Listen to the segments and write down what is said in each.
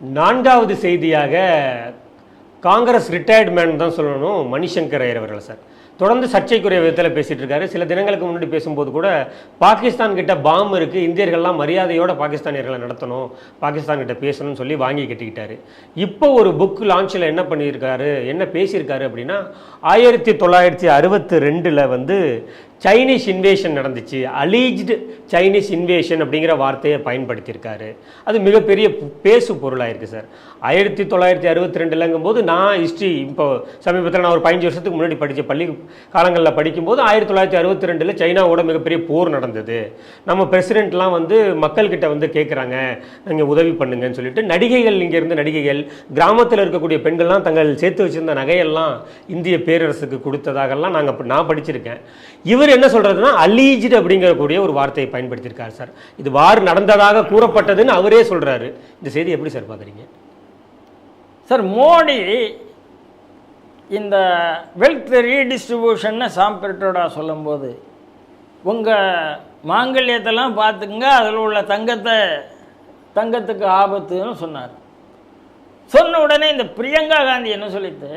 நான்காவது செய்தியாக Congress retired man தான் சொல்லணும் மணிசங்கர் ஐயர் அவர்கள் சார். தொடர்ந்து சர்ச்சைக்குரிய விதத்தில் பேசிட்டு இருக்காரு. சில தினங்களுக்கு முன்னாடி பேசும்போது கூட பாகிஸ்தான் கிட்ட பாம் இருக்கு இந்தியர்கள்லாம் மரியாதையோட பாகிஸ்தானியர்களை நடத்தணும் பாகிஸ்தான் கிட்ட பேசணும்னு சொல்லி வாங்கி கட்டிக்கிட்டாரு. இப்போ ஒரு புக் லான்ச்சில் என்ன பண்ணியிருக்காரு என்ன பேசியிருக்காரு அப்படின்னா ஆயிரத்தி தொள்ளாயிரத்தி அறுபத்தி ரெண்டில் வந்து சைனீஸ் இன்வேஷன் நடந்துச்சு. அலீஜ்டு சைனீஸ் இன்வேஷன் அப்படிங்கிற வார்த்தையை பயன்படுத்தியிருக்காரு. அது மிகப்பெரிய பேசு பொருளாக இருக்குது சார். ஆயிரத்தி தொள்ளாயிரத்தி அறுபத்தி ரெண்டுலங்கும் போது நான் ஹிஸ்ட்ரி இப்போ சமீபத்தில் நான் ஒரு பதினஞ்சு வருஷத்துக்கு முன்னாடி படித்த பள்ளி காலங்களில் படிக்கும்போது ஆயிரத்தி தொள்ளாயிரத்தி அறுபத்தி ரெண்டில் சைனாவோட மிகப்பெரிய போர் நடந்தது. நம்ம பிரசிடென்ட்லாம் வந்து மக்கள்கிட்ட வந்து கேட்குறாங்க நீங்கள் உதவி பண்ணுங்கன்னு சொல்லிட்டு. நடிகைகள் இங்கேருந்து நடிகைகள் கிராமத்தில் இருக்கக்கூடிய பெண்கள்லாம் தங்கள் சேர்த்து வச்சிருந்த நகையெல்லாம் இந்திய பேரரசுக்கு கொடுத்ததாகலாம் நாங்கள் நான் படிச்சிருக்கேன். இவர் என்ன சொல்கிறதுனா அலீஜ்டு அப்படிங்கக்கூடிய ஒரு வார்த்தையை பயன்படுத்தியிருக்காரு சார். இது வார் நடந்ததாக கூறப்பட்டதுன்னு அவரே சொல்கிறாரு இந்த செய்தி எப்படி சார் பார்க்குறீங்க? சார் மோடி இந்த வெல்த் ரீடிஸ்ட்ரிபியூஷன்னு சாம்பிரட்டோட சொல்லும்போது உங்கள் மாங்கல்யத்தெல்லாம் பார்த்துக்குங்க அதில் உள்ள தங்கத்தை தங்கத்துக்கு ஆபத்துன்னு சொன்னார். சொன்ன உடனே இந்த பிரியங்கா காந்தி என்ன சொல்லிட்டு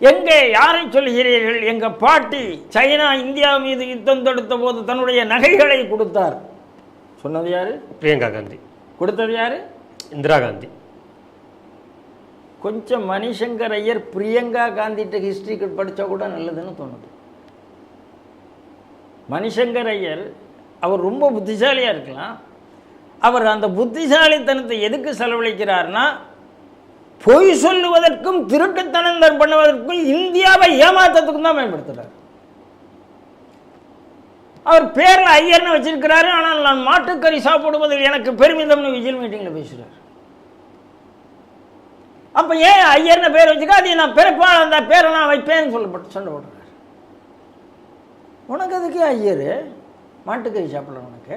எங்கே யாரை சொல்கிறீர்கள் எங்கள் பாட்டி சைனா இந்தியா மீது யுத்தம் தொடுத்த போது தன்னுடைய நகைகளை கொடுத்தார். சொன்னது யாரு? பிரியங்கா காந்தி. கொடுத்தது யாரு? இந்திரா காந்தி. கொஞ்சம் மணிசங்கர் ஐயர் பிரியங்கா காந்திட்ட ஹிஸ்ட்ரி படித்தா கூட நல்லதுன்னு தோணுது. மணிசங்கர் ஐயர் அவர் ரொம்ப புத்திசாலியாக இருக்கலாம். அவர் அந்த புத்திசாலித்தனத்தை எதுக்கு செலவழிக்கிறார்னா பொய் சொல்லுவதற்கும் திருட்டுத்தனம் பண்ணுவதற்கும் இந்தியாவை ஏமாத்தத்துக்கும் தான் பயன்படுத்துகிறார் அவர் பேரில் ஐயர்னு வச்சிருக்கிறாரு ஆனால் நான் மாட்டுக்கறி சாப்பிடுவதில் எனக்கு பெருமிதம்னு விஜில் மீட்டிங்கில் பேசுகிறார் அப்போ ஏன் ஐயர்னு பேர் வச்சுக்க அது நான் பிறப்பால் அந்த பேரை நான் வைப்பேன்னு சொல்லப்பட்டு சண்டை போடுறாரு உனக்கு அதுக்கே ஐயர்? மாட்டுக்கறி சாப்பிடல உனக்கு.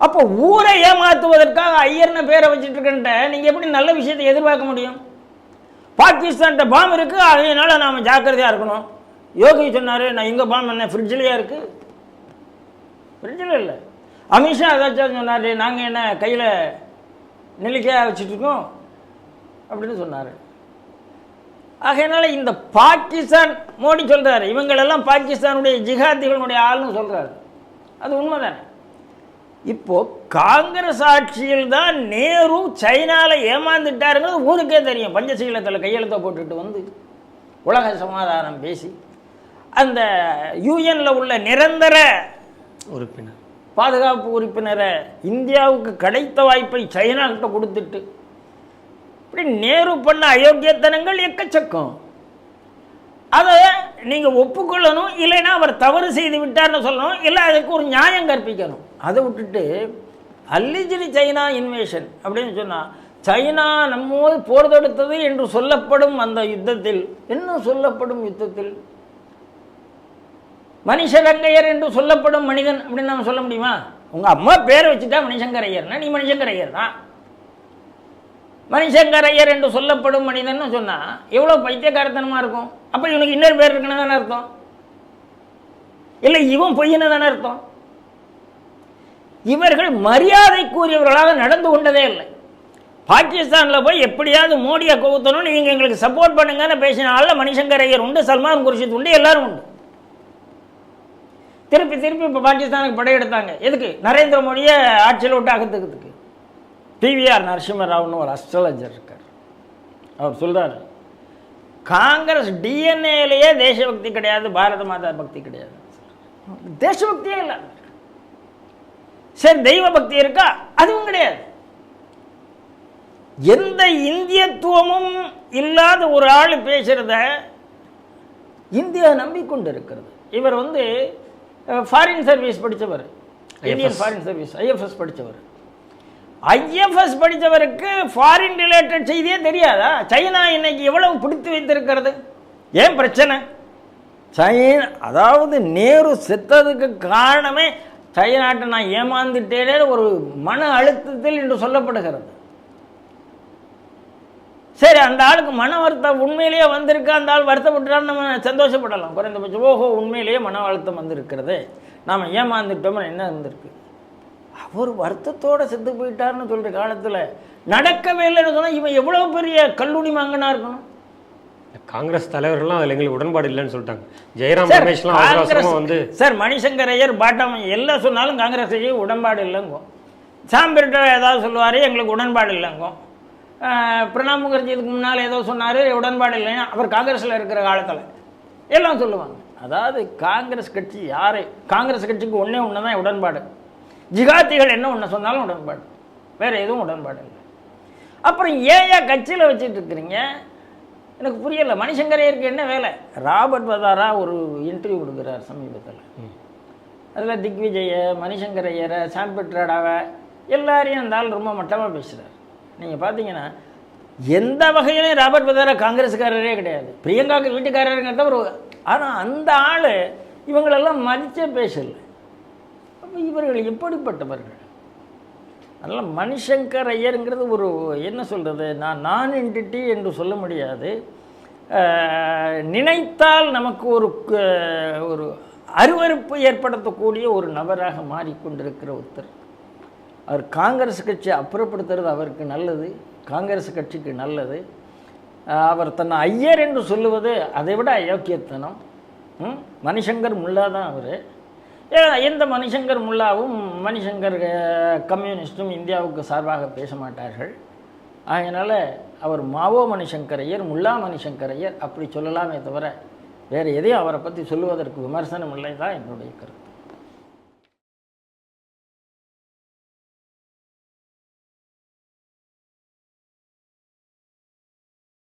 அப்போ ஊரை ஏமாற்றுவதற்காக ஐயர்னு பேரை வச்சுட்டு இருக்கன்ட்ட நீங்கள் எப்படி நல்ல விஷயத்தை எதிர்பார்க்க முடியும்? பாகிஸ்தான்கிட்ட பாம் இருக்குது அதனால நாம் ஜாக்கிரதையாக இருக்கணும். யோகி சொன்னார் நான் எங்கே பாம் என்ன ஃப்ரிட்ஜ்லேயே இருக்குது ஃப்ரிட்ஜில் இல்லை. அமித்ஷா ஏதாச்சும் சொன்னார் நாங்கள் என்ன கையில் நெல்லிக்காய் வச்சுட்டு இருக்கோம்? அப்படின்னு சொன்னார். ஆகையினால இந்த பாகிஸ்தான் மோடி சொல்றாரு இவங்களெல்லாம் பாகிஸ்தானுடைய ஜிகாதிகளுடைய ஆள்னு சொல்றாரு. அது உண்மைதானே? இப்போ காங்கிரஸ் ஆட்சியில் தான் நேரு சைனால ஏமாந்துட்டாருங்கிறது ஊருக்கே தெரியும். பஞ்சசீலத்தில் கையெழுத்த போட்டுட்டு வந்து உலக சமாதானம் பேசி அந்த யூஎன்ல உள்ள நிரந்தர உறுப்பினர். பாதுகாப்பு உறுப்பினரை இந்தியாவுக்கு கிடைத்த வாய்ப்பை சைனா கிட்ட கொடுத்துட்டு இப்படி நேரு பண்ண அயோக்கியத்தனங்கள் எக்கச்சக்கம். அதை நீங்கள் ஒப்புக்கொள்ளணும் இல்லைன்னா அவர் தவறு செய்து விட்டார்னு சொல்லணும் இல்லை அதுக்கு ஒரு நியாயம் கற்பிக்கணும். அதை விட்டுட்டு அல்லிஜிலி சைனா இன்வேஷன் அப்படின்னு சொன்னால் சைனா நம்மோடு போர் தொடுத்தது என்று சொல்லப்படும் அந்த யுத்தத்தில். என்ன சொல்லப்படும் யுத்தத்தில்? மணிஷரங்கையர் என்று சொல்லப்படும் மனிதன் அப்படின்னு நம்ம சொல்ல முடியுமா? உங்கள் அம்மா பேரை வச்சுட்டா மணிசங்கரையர்னா நீ மணிசங்கரையர் தான் மணிசங்கர் ஐயர் என்று சொல்லப்படும் மனிதன் சொன்னால் எவ்வளோ பைத்தியக்காரத்தனமாக இருக்கும்? அப்போ இவனுக்கு இன்னொரு பேர் இருக்குன்னு தானே அர்த்தம். இல்லை இவன் பொய்யன்னு தானே அர்த்தம். இவர்கள் மரியாதைக்குரியவர்களாக நடந்து கொண்டதே இல்லை. பாகிஸ்தானில் போய் எப்படியாவது மோடியை கவுத்தணும் நீங்கள் எங்களுக்கு சப்போர்ட் பண்ணுங்கன்னு பேசினால மணிசங்கர் ஐயர் உண்டு சல்மான் குர்ஷித் உண்டு எல்லாரும் உண்டு. திருப்பி திருப்பி இப்போ பாகிஸ்தானுக்கு படையெடுத்தாங்க. எதுக்கு? நரேந்திர மோடியை ஆட்சியில் விட்டு அகத்துக்கிறதுக்கு. பிவிஆர் நரசிம்மராவ்னு ஒரு அஸ்ட்ராலஜர் இருக்கார். அவர் சொல்றாரு காங்கிரஸ் டிஎன்ஏலேயே தேசபக்தி கிடையாது பாரத மாதா பக்தி கிடையாது. தேசபக்தியே இல்லை. சரி தெய்வ பக்தி இருக்கா? அதுவும் கிடையாது. எந்த இந்தியத்துவமும் இல்லாத ஒரு ஆள் பேசுறத இந்தியா நம்பிக்கொண்டு இருக்கிறது இவர் வந்து ஃபாரின் சர்வீஸ் படித்தவர் இந்தியன். ஃபாரின் சர்வீஸ் ஐஎஃப்எஸ் படித்தவர் ஐஎஃப்எஸ் படித்தவருக்கு ஃபாரின் ரிலேட்டட் செய்தியே தெரியாதா? சைனா இன்னைக்கு எவ்வளவு பிடித்து வைத்திருக்கிறது? ஏன் பிரச்சனை? சைனா அதாவது நேரு செத்ததுக்கு காரணமே சைனாட்டை நான் ஏமாந்துட்டேனே ஒரு மன அழுத்தத்தில் என்று சொல்லப்படுகிறது. சரி அந்த ஆளுக்கு மன வருத்தம் உண்மையிலேயே வந்திருக்கு அந்த ஆள் வருத்தப்பட்டுட்டாலும் நம்ம சந்தோஷப்படலாம். குறைந்தபட்சம் ஓஹோ உண்மையிலேயே மன அழுத்தம் வந்திருக்கிறது. நாம் ஏமாந்துட்டோம்னு என்ன வந்திருக்கு? அவர் வருத்தத்தோடு செத்து போயிட்டார்னு சொல்கிற காலத்தில் நடக்கவே இல்லைன்னு சொன்னால் இவன் எவ்வளோ பெரிய கல்லூரி மங்கனா இருக்கணும்? காங்கிரஸ் தலைவர்கள்லாம் அதில் எங்களுக்கு உடன்பாடு இல்லைன்னு சொல்லிட்டாங்க. ஜெயராம் ரமேஷ்லாம் வந்து சார் மணிசங்கர் ஐயர் பாட்டம் எல்லாம் சொன்னாலும் காங்கிரஸ் ஐயா உடன்பாடு இல்லைங்கோ. சாம்பிரிட்ட ஏதாவது சொல்லுவார் எங்களுக்கு உடன்பாடு இல்லைங்கோ. பிரணாப் முகர்ஜி இதுக்கு முன்னால் ஏதோ சொன்னார் உடன்பாடு இல்லைன்னா அவர் காங்கிரஸில் இருக்கிற காலத்தில் எல்லாம் சொல்லுவாங்க. அதாவது காங்கிரஸ் கட்சி யாரை? காங்கிரஸ் கட்சிக்கு ஒன்றே ஒன்று தான் உடன்பாடு. ஜிகாத்திகள் என்ன ஒன்று சொன்னாலும் உடன்பாடு. வேறு எதுவும் உடன்பாடு இல்லை. அப்புறம் ஏன் கட்சியில் வச்சுட்டு இருக்கிறீங்க. எனக்கு புரியல மணிசங்கரையருக்கு என்ன வேலை? ராபர்ட் வதாரா ஒரு இன்டர்வியூ கொடுக்குறார் சமீபத்தில். அதில் திக்விஜய மணிசங்கரையரை சாம்பிட்ராடாவை எல்லாரையும் அந்த ஆள் ரொம்ப மட்டமாக பேசுகிறார் நீங்கள் பார்த்தீங்கன்னா எந்த வகையிலையும் ராபர்ட் வதாரா காங்கிரஸ்காரரே கிடையாது. பிரியங்காவுக்கு வீட்டுக்காரருங்கிறத ஒரு ஆனால் அந்த ஆள் இவங்களெல்லாம் மதிச்சே பேசலை. இவர்கள் எப்படிப்பட்டவர்கள் அதனால் மணிசங்கர் ஐயருங்கிறது ஒரு என்ன சொல்கிறது நான் நான் என்டிட்டி என்று சொல்ல முடியாது. நினைத்தால் நமக்கு ஒரு க- ஒரு அருவருப்பு ஏற்படுத்தக்கூடிய ஒரு நபராக மாறிக்கொண்டிருக்கிற ஒருத்தர். அவர் காங்கிரஸ் கட்சி அப்புறப்படுத்துறது அவருக்கு நல்லது காங்கிரஸ் கட்சிக்கு நல்லது. அவர் தன்னை ஐயர் என்று சொல்லுவது அதை விட அயோக்கியத்தனம். ம்? மணிசங்கர் முல்லா தான் அவர். எந்த மணிசங்கர் முல்லாவும் மணிசங்கர் கம்யூனிஸ்ட்டும் கம்யூனிஸ்டும் இந்தியாவுக்கு சார்பாக பேச மாட்டார்கள். அதனால் அவர் மாவோ மணிசங்கரையர் முல்லா மணிசங்கரையர் அப்படி சொல்லலாமே தவிர வேறு எதையும் அவரை பற்றி சொல்லுவதற்கு விமர்சனம் இல்லை தான் என்னுடைய கருத்து.